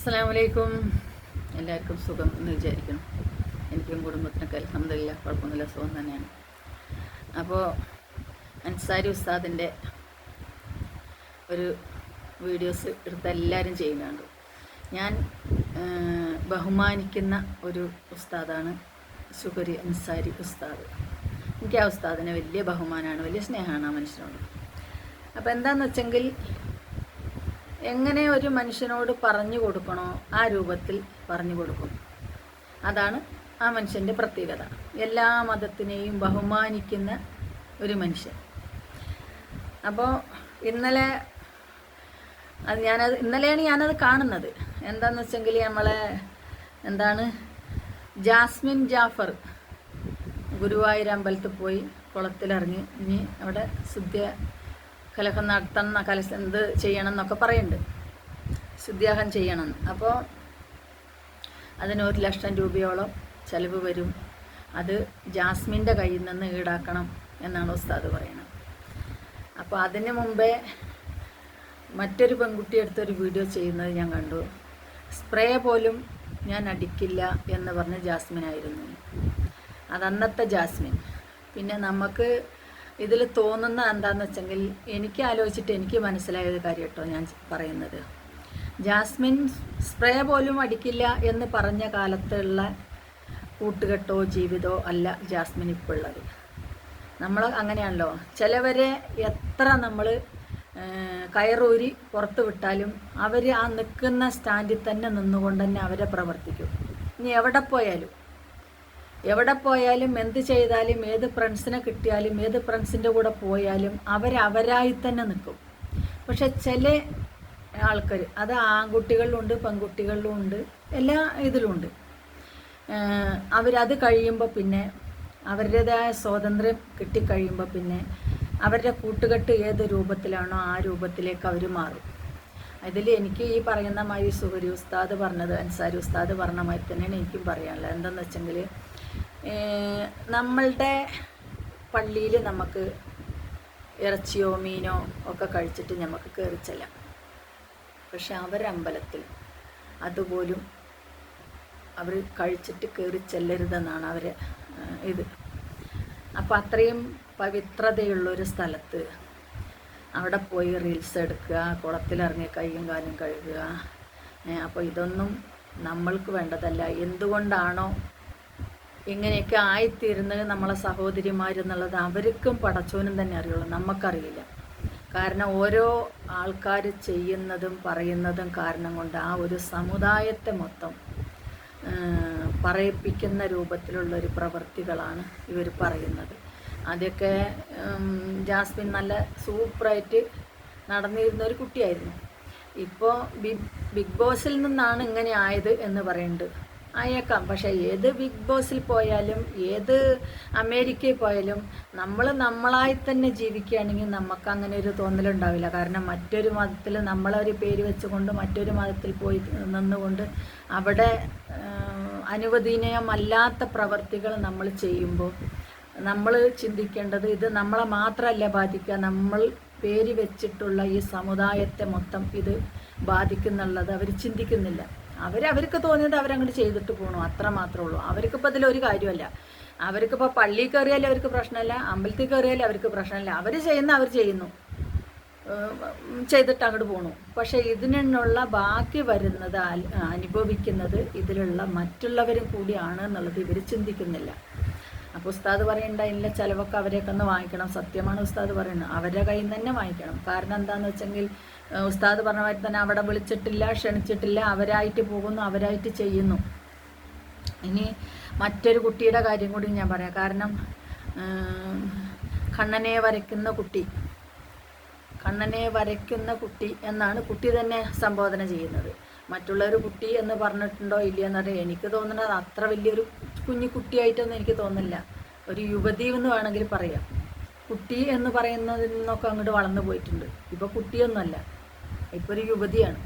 അസ്സലാമലൈക്കും. എല്ലാവർക്കും സുഖം എന്ന് വിചാരിക്കണം എനിക്കും കുടുംബത്തിനൊക്കെ അലഹമില്ല കുഴപ്പമൊന്നുമില്ല സുഖം തന്നെയാണ്. അപ്പോൾ അൻസാരി ഉസ്താദിന്റെ ഒരു വീഡിയോസ് എടുത്ത് എല്ലാവരും ചെയ്യുന്നുണ്ട്. ഞാൻ ബഹുമാനിക്കുന്ന ഒരു ഉസ്താദാണ് സുഖരി അൻസാരി ഉസ്താദ്. എനിക്ക് ആ ഉസ്താദിനെ വലിയ ബഹുമാനമാണ് വലിയ സ്നേഹമാണ് ആ മനുഷ്യനോട്. അപ്പോൾ എന്താണെന്ന് വെച്ചെങ്കിൽ എങ്ങനെ ഒരു മനുഷ്യനോട് പറഞ്ഞു കൊടുക്കണോ ആ രൂപത്തിൽ പറഞ്ഞു കൊടുക്കും. അതാണ് ആ മനുഷ്യന്റെ പ്രത്യേകത. എല്ലാ മതത്തിനെയും ബഹുമാനിക്കുന്ന ഒരു മനുഷ്യൻ. അപ്പോൾ ഇന്നലെ അത് ഞാനത് ഇന്നലെയാണ് ഞാനത് കാണുന്നത്. എന്താന്ന് വെച്ചെങ്കിൽ നമ്മളെ എന്താണ് ജാസ്മിൻ ജാഫർ ഗുരുവായൂർ അമ്പലത്തിൽ പോയി കുളത്തിലിറങ്ങി. ഇനി അവിടെ ശുദ്ധിയ കലഹം നടത്തണം കല എന്ത് ചെയ്യണം എന്നൊക്കെ പറയുന്നുണ്ട് ശുദ്ധിയാഹം ചെയ്യണം. അപ്പോൾ അതിന് ലക്ഷം രൂപയോളം ചിലവ് വരും. അത് ജാസ്മിന്റെ കയ്യിൽ നിന്ന് ഈടാക്കണം എന്നാണ് ഉസ്താദ് പറയുന്നത് അപ്പോൾ അതിന് മുമ്പേ മറ്റൊരു പെൺകുട്ടി എടുത്തൊരു വീഡിയോ ചെയ്യുന്നത് ഞാൻ കണ്ടു. സ്പ്രേ പോലും ഞാൻ അടിക്കില്ല എന്ന് പറഞ്ഞ ജാസ്മിനായിരുന്നു. അത് അന്നത്തെ ജാസ്മിൻ. പിന്നെ നമുക്ക് ഇതിൽ തോന്നുന്ന എന്താണെന്ന് വെച്ചെങ്കിൽ എനിക്ക് ആലോചിച്ചിട്ട് എനിക്ക് മനസ്സിലായ ഒരു കാര്യം കേട്ടോ ഞാൻ പറയുന്നത്. ജാസ്മിൻ സ്പ്രേ പോലും അടിക്കില്ല എന്ന് പറഞ്ഞ കാലത്തുള്ള കൂട്ടുകെട്ടോ ജീവിതമോ അല്ല ജാസ്മിൻ ഇപ്പോൾ ഉള്ളത് നമ്മൾ അങ്ങനെയാണല്ലോ. ചിലവരെ എത്ര നമ്മൾ കയറൂരി പുറത്ത് വിട്ടാലും അവർ ആ നിൽക്കുന്ന സ്റ്റാൻഡിൽ തന്നെ നിന്നുകൊണ്ട് തന്നെ അവരെ പ്രവർത്തിക്കും. ഇനി എവിടെ പോയാലും എവിടെ പോയാലും എന്ത് ചെയ്താലും ഏത് ഫ്രണ്ട്സിനെ കിട്ടിയാലും ഏത് ഫ്രണ്ട്സിന്റെ കൂടെ പോയാലും അവരവരായി തന്നെ നിൽക്കും. പക്ഷെ ചില ആൾക്കാർ അത് ആൺകുട്ടികളിലുണ്ട് പെൺകുട്ടികളിലും ഉണ്ട് എല്ലാ ഇതിലുമുണ്ട് അവരത് കഴിയുമ്പോൾ പിന്നെ അവരുടേതായ സ്വാതന്ത്ര്യം കിട്ടിക്കഴിയുമ്പോൾ പിന്നെ അവരുടെ കൂട്ടുകെട്ട് ഏത് രൂപത്തിലാണോ ആ രൂപത്തിലേക്ക് അവർ മാറും. അതിൽ എനിക്ക് ഈ പറയുന്ന മാതിരി സുഹരി ഉസ്താദ് പറഞ്ഞത് അൻസാരി ഉസ്താദ് പറഞ്ഞ മാതിരി തന്നെയാണ് എനിക്കും പറയാനുള്ളത്. എന്താണെന്ന് വെച്ചെങ്കിൽ നമ്മളുടെ പള്ളിയിൽ നമുക്ക് ഇറച്ചിയോ മീനോ ഒക്കെ കഴിച്ചിട്ട് നമുക്ക് ചെല്ലാം. പക്ഷെ അവരമ്പലത്തിൽ അതുപോലും അവർ കഴിച്ചിട്ട് കയറി ചെല്ലരുതെന്നാണ് അവർ ഇത്. അപ്പോൾ അത്രയും പവിത്രതയുള്ളൊരു സ്ഥലത്ത് അവിടെ പോയി റീൽസ് എടുക്കുക കുളത്തിലിറങ്ങി കൈയും കാലും കഴുകുക. അപ്പോൾ ഇതൊന്നും നമ്മൾക്ക് വേണ്ടതല്ല. എന്തുകൊണ്ടാണോ ഇങ്ങനെയൊക്കെ ആയിത്തീരുന്നത് നമ്മളെ സഹോദരിമാരെന്നുള്ളത് അവർക്കും പടച്ചോനും തന്നെ അറിയുള്ളൂ. നമുക്കറിയില്ല. കാരണം ഓരോ ആൾക്കാർ ചെയ്യുന്നതും പറയുന്നതും കാരണം കൊണ്ട് ആ ഒരു സമുദായത്തെ മൊത്തം പറയിപ്പിക്കുന്ന രൂപത്തിലുള്ള ഒരു പ്രവൃത്തികളാണ് ഇവർ പറയുന്നത്. ആദ്യമൊക്കെ ജാസ്മിൻ നല്ല സൂപ്പറായിട്ട് നടന്നിരുന്ന ഒരു കുട്ടിയായിരുന്നു. ഇപ്പോൾ ബിഗ് ബിഗ് ബോസിൽ നിന്നാണ് ഇങ്ങനെ ആയത് എന്ന് പറയുന്നുണ്ട്. ആയേക്കാം പക്ഷേ ഏത് ബിഗ് ബോസിൽ പോയാലും ഏത് അമേരിക്കയിൽ പോയാലും നമ്മൾ നമ്മളായി തന്നെ ജീവിക്കുകയാണെങ്കിൽ നമുക്ക് അങ്ങനെ ഒരു തോന്നലുണ്ടാവില്ല. കാരണം മറ്റൊരു മതത്തിൽ നമ്മളൊരു പേര് വെച്ചുകൊണ്ട് മറ്റൊരു മതത്തിൽ പോയി നിന്നുകൊണ്ട് അവിടെ അനുവദനീയമല്ലാത്ത പ്രവർത്തികൾ നമ്മൾ ചെയ്യുമ്പോൾ നമ്മൾ ചിന്തിക്കേണ്ടത് ഇത് നമ്മളെ മാത്രമല്ല ബാധിക്കുക. നമ്മൾ പേര് വെച്ചിട്ടുള്ള ഈ സമുദായത്തെ മൊത്തം ഇത് ബാധിക്കുന്നുള്ളത് അവർ ചിന്തിക്കുന്നില്ല. അവർ അവർക്ക് തോന്നിയത് അവരങ്ങോട്ട് ചെയ്തിട്ട് പോകണം അത്ര മാത്രമേ ഉള്ളൂ. അവർക്കിപ്പോൾ അതിലൊരു കാര്യമല്ല അവർക്കിപ്പോൾ പള്ളിയിൽ കയറിയാലും അവർക്ക് പ്രശ്നമല്ല അമ്പലത്തിൽ കയറിയാലും അവർക്ക് പ്രശ്നമില്ല. അവർ ചെയ്യുന്ന അവർ ചെയ്യുന്നു. ചെയ്തിട്ട് അങ്ങോട്ട് പോണു. പക്ഷേ ഇതിനുള്ള ബാക്കി വരുന്നത് അനുഭവിക്കുന്നത് ഇതിലുള്ള മറ്റുള്ളവരും കൂടിയാണ് എന്നുള്ളത് ഇവർ ചിന്തിക്കുന്നില്ല. അപ്പോൾ ഉസ്താദ് പറയണ്ട ഇല്ല ചിലവൊക്കെ അവരെയൊക്കെ ഒന്ന് വാങ്ങിക്കണം. സത്യമാണ് ഉസ്താദ് പറയുന്നത്. അവരുടെ കയ്യിൽ നിന്ന് തന്നെ വാങ്ങിക്കണം. കാരണം എന്താണെന്ന് വെച്ചെങ്കിൽ ഉസ്താദ് പറഞ്ഞ മാതിരി തന്നെ അവിടെ വിളിച്ചിട്ടില്ല ക്ഷണിച്ചിട്ടില്ല അവരായിട്ട് പോകുന്നു അവരായിട്ട് ചെയ്യുന്നു. ഇനി മറ്റൊരു കുട്ടിയുടെ കാര്യം കൂടി ഞാൻ പറയാം. കാരണം കണ്ണനെ വരയ്ക്കുന്ന കുട്ടി കണ്ണനെ വരയ്ക്കുന്ന കുട്ടി എന്നാണ് കുട്ടി തന്നെ സംബോധന ചെയ്യുന്നത്. മറ്റുള്ളൊരു കുട്ടി എന്ന് പറഞ്ഞിട്ടുണ്ടോ ഇല്ലയോ എന്നറിയാം എനിക്ക് തോന്നുന്നത് അത്ര വലിയൊരു കുഞ്ഞു കുട്ടിയായിട്ടൊന്നും എനിക്ക് തോന്നില്ല ഒരു യുവതി എന്ന് വേണമെങ്കിൽ പറയാം. കുട്ടി എന്ന് പറയുന്നതിൽ നിന്നൊക്കെ അങ്ങോട്ട് വളർന്നു പോയിട്ടുണ്ട്. ഇപ്പോൾ കുട്ടിയൊന്നുമല്ല. ഇപ്പോൾ ഒരു യുവതിയാണ്.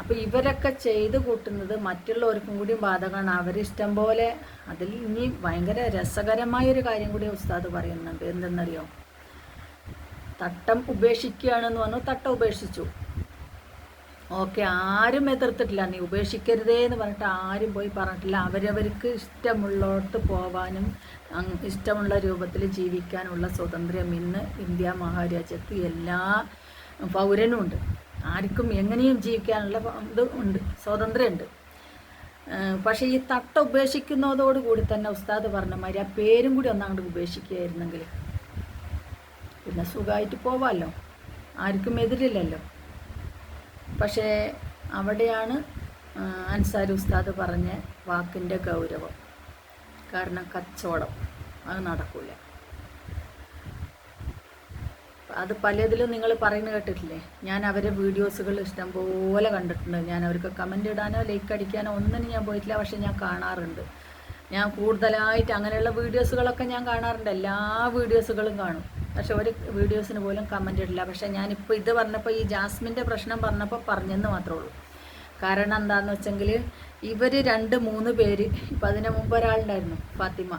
അപ്പോൾ ഇവരൊക്കെ ചെയ്ത് കൂട്ടുന്നത് മറ്റുള്ളവർക്കും കൂടി ബാധകമാണ്. അവരിഷ്ടം പോലെ അതിൽ ഇനി ഭയങ്കര രസകരമായൊരു കാര്യം കൂടി ഉസ്താദ് പറയുന്നുണ്ട്. എന്തെന്നറിയോ? തട്ടം ഉപേക്ഷിക്കുകയാണെന്ന് പറഞ്ഞു. തട്ടം ഉപേക്ഷിച്ചു. ഓക്കെ ആരും എതിർത്തിട്ടില്ല. നീ ഉപേക്ഷിക്കരുതേ എന്ന് പറഞ്ഞിട്ട് ആരും പോയി പറഞ്ഞിട്ടില്ല. അവരവർക്ക് ഇഷ്ടമുള്ളോട്ട് പോവാനും ഇഷ്ടമുള്ള രൂപത്തിൽ ജീവിക്കാനുള്ള സ്വാതന്ത്ര്യം ഇന്ന് ഇന്ത്യ മഹാരാജ്യത്ത് എല്ലാ പൗരനും ഉണ്ട്. ആർക്കും എങ്ങനെയും ജീവിക്കാനുള്ള ഇത് ഉണ്ട് സ്വാതന്ത്ര്യമുണ്ട്. പക്ഷെ ഈ തട്ട ഉപേക്ഷിക്കുന്നതോടുകൂടി തന്നെ ഉസ്താദ് പറഞ്ഞ മാതിരി ആ പേരും കൂടി ഒന്നങ്ങോട്ട് ഉപേക്ഷിക്കുകയായിരുന്നെങ്കിൽ പിന്നെ സുഖമായിട്ട് പോവാമല്ലോ ആർക്കും എതിരില്ലല്ലോ. പക്ഷേ അവിടെയാണ് അൻസാരി ഉസ്താദ് പറഞ്ഞ വാക്കിന്റെ ഗൗരവം. കാരണം കച്ചവടം. അത് നടക്കില്ല അത് പലതിലും നിങ്ങൾ പറയുന്നത് കേട്ടിട്ടില്ലേ? ഞാൻ അവരെ വീഡിയോസുകൾ ഇഷ്ടംപോലെ കണ്ടിട്ടുണ്ട്. ഞാൻ അവർക്ക് കമന്റ് ഇടാനോ ലൈക്ക് അടിക്കാനോ ഒന്നിനും ഞാൻ പോയിട്ടില്ല. പക്ഷെ ഞാൻ കാണാറുണ്ട്. ഞാൻ കൂടുതലായിട്ട് അങ്ങനെയുള്ള വീഡിയോസുകളൊക്കെ ഞാൻ കാണാറുണ്ട്. എല്ലാ വീഡിയോസുകളും കാണും. പക്ഷെ ഒരു വീഡിയോസിന് പോലും കമന്റ് ഇടില്ല. പക്ഷെ ഞാനിപ്പോൾ ഇത് പറഞ്ഞപ്പോൾ ഈ ജാസ്മിന്റെ പ്രശ്നം പറഞ്ഞപ്പോൾ പറഞ്ഞെന്ന് മാത്രമേ ഉള്ളൂ. കാരണം എന്താണെന്ന് വെച്ചെങ്കിൽ ഇവർ രണ്ട് മൂന്ന് പേര് ഇപ്പം അതിന് മുമ്പ് ഒരാളുണ്ടായിരുന്നു ഫാത്തിമ.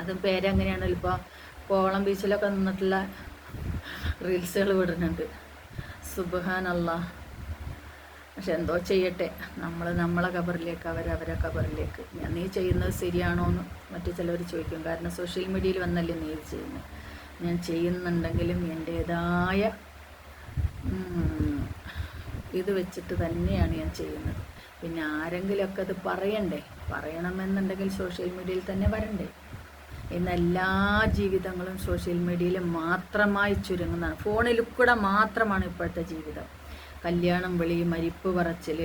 അതും പേരെങ്ങനെയാണല്ലോ ഇപ്പോൾ കോവളം ബീച്ചിലൊക്കെ നിന്നിട്ടുള്ള റീൽസുകൾ വിടുന്നുണ്ട്. സുബഹാൻ അല്ലാ പക്ഷെ എന്തോ ചെയ്യട്ടെ. നമ്മൾ നമ്മളെ കബറിലേക്ക് അവർ അവരെ കബറിലേക്ക്. ഞാൻ നീ ചെയ്യുന്നത് ശരിയാണോ എന്ന് മറ്റു ചിലവർ ചോദിക്കും. കാരണം സോഷ്യൽ മീഡിയയിൽ വന്നല്ലേ നീ ചെയ്യുന്നത് ഞാൻ ചെയ്യുന്നുണ്ടെങ്കിലും എന്റേതായ ഇത് വെച്ചിട്ട് തന്നെയാണ് ഞാൻ ചെയ്യുന്നത്. പിന്നെ ആരെങ്കിലുമൊക്കെ അത് പറയണ്ടേ? പറയണമെന്നുണ്ടെങ്കിൽ സോഷ്യൽ മീഡിയയിൽ തന്നെ വരണ്ടേ? ഇന്ന് എല്ലാ ജീവിതങ്ങളും സോഷ്യൽ മീഡിയയിൽ മാത്രമായി ചുരുങ്ങുന്നതാണ്. ഫോണിൽ കൂടെ മാത്രമാണ് ഇപ്പോഴത്തെ ജീവിതം. കല്യാണം വിളി മരിപ്പ് പറച്ചിൽ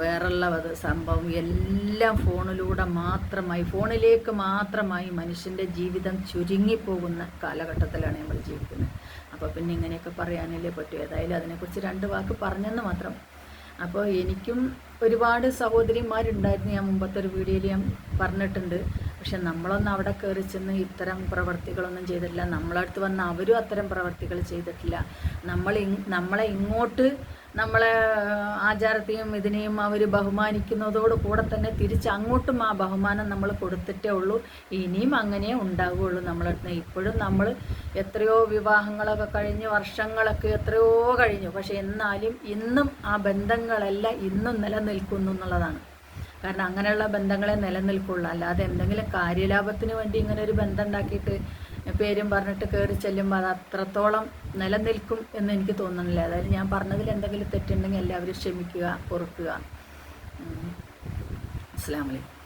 വേറെയുള്ള സംഭവം എല്ലാം ഫോണിലൂടെ മാത്രമായി ഫോണിലേക്ക് മാത്രമായി മനുഷ്യന്റെ ജീവിതം ചുരുങ്ങിപ്പോകുന്ന കാലഘട്ടത്തിലാണ് നമ്മൾ ജീവിക്കുന്നത്. അപ്പോൾ പിന്നെ ഇങ്ങനെയൊക്കെ പറയാനല്ലേ പറ്റൂ. ഏതായാലും അതിനെക്കുറിച്ച് രണ്ട് വാക്ക് പറഞ്ഞെന്ന് മാത്രം. അപ്പോൾ എനിക്കും ഒരുപാട് സഹോദരിമാരുണ്ടായിരുന്നു ഞാൻ മുമ്പത്തെ ഒരു വീഡിയോയിൽ ഞാൻ പറഞ്ഞിട്ടുണ്ട്. പക്ഷെ നമ്മളൊന്നും അവിടെ കയറി ചെന്ന് ഇത്തരം പ്രവർത്തികളൊന്നും ചെയ്തിട്ടില്ല. നമ്മളടുത്ത് വന്ന് അവരും അത്തരം പ്രവർത്തികൾ ചെയ്തിട്ടില്ല. നമ്മൾ നമ്മളെ ഇങ്ങോട്ട് നമ്മളെ ആചാരത്തെയും ഇതിനെയും അവർ ബഹുമാനിക്കുന്നതോട് കൂടെ തന്നെ തിരിച്ച് അങ്ങോട്ടും ആ ബഹുമാനം നമ്മൾ കൊടുത്തിട്ടേ ഉള്ളൂ. ഇനിയും അങ്ങനെ ഉണ്ടാവുകയുള്ളൂ നമ്മളടുത്ത്. ഇപ്പോഴും നമ്മൾ എത്രയോ വിവാഹങ്ങളൊക്കെ കഴിഞ്ഞ് വർഷങ്ങളൊക്കെ എത്രയോ കഴിഞ്ഞു. പക്ഷെ എന്നാലും ഇന്നും ആ ബന്ധങ്ങളെല്ലാം ഇന്നും നിലനിൽക്കുന്നു എന്നുള്ളതാണ്. കാരണം അങ്ങനെയുള്ള ബന്ധങ്ങളെ നിലനിൽക്കുള്ളൂ. അല്ലാതെ എന്തെങ്കിലും കാര്യലാഭത്തിന് വേണ്ടി ഇങ്ങനെ ഒരു ബന്ധം ഉണ്ടാക്കിയിട്ട് പേരും പറഞ്ഞിട്ട് കയറി ചെല്ലുമ്പോൾ അത് അത്രത്തോളം നിലനിൽക്കും എന്ന് എനിക്ക് തോന്നുന്നില്ല. അതായത് ഞാൻ പറഞ്ഞതിൽ എന്തെങ്കിലും തെറ്റുണ്ടെങ്കിൽ എല്ലാവരും ക്ഷമിക്കുക പൊറുക്കുക. അസ്സാം അലൈക്കും.